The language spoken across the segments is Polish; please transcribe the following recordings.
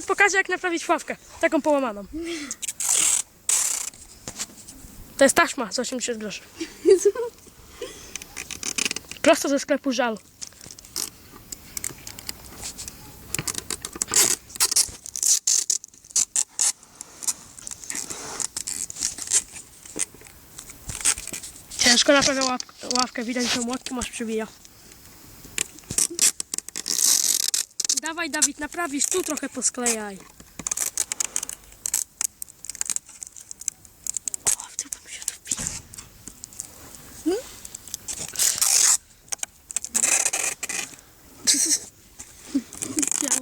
Pokaże, jak naprawić ławkę. Taką połamaną. To jest taśma za 80 groszy. Prosto ze sklepu żal. Ciężko naprawia ławkę. widać, że młotki masz przybija. Dawaj Dawid, naprawisz, tu trochę posklejaj. O, w tył bym się tu wbił. Biało.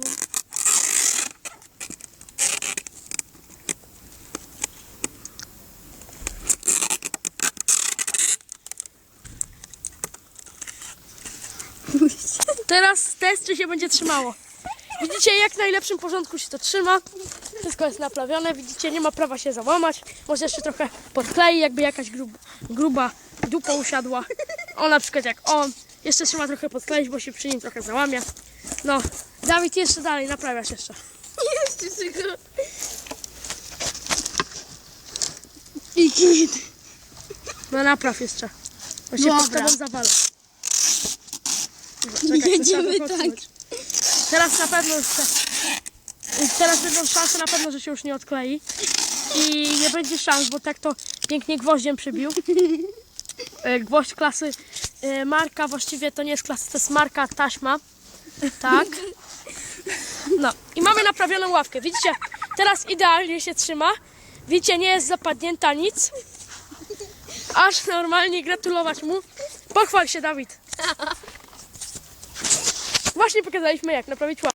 Teraz test, czy się będzie trzymało. Widzicie, jak w najlepszym porządku się to trzyma. Wszystko jest naprawione, widzicie, nie ma prawa się załamać. Może jeszcze trochę podklei, jakby jakaś grub, gruba dupa usiadła. O, na przykład jak on. Jeszcze trzeba trochę podkleić, bo się przy nim trochę załamia. No, Dawid, jeszcze dalej, naprawiasz jeszcze. Jeszcze tylko. I git. No napraw jeszcze. Bo się pod Dobra. tobą zawala. Jedziemy tak. Teraz na pewno już te, Teraz będą szanse na pewno, że się już nie odklei. I nie będzie szans, bo tak to pięknie gwoździem przybił. E, Gwoźdź klasy e, marka, właściwie to nie jest klasy, to jest marka taśma. Tak. No i mamy naprawioną ławkę. Widzicie, teraz idealnie się trzyma. Widzicie, nie jest zapadnięta nic. Aż normalnie gratulować mu. Pochwal się, Dawid. Właśnie pokazaliśmy, jak naprawić ławkę.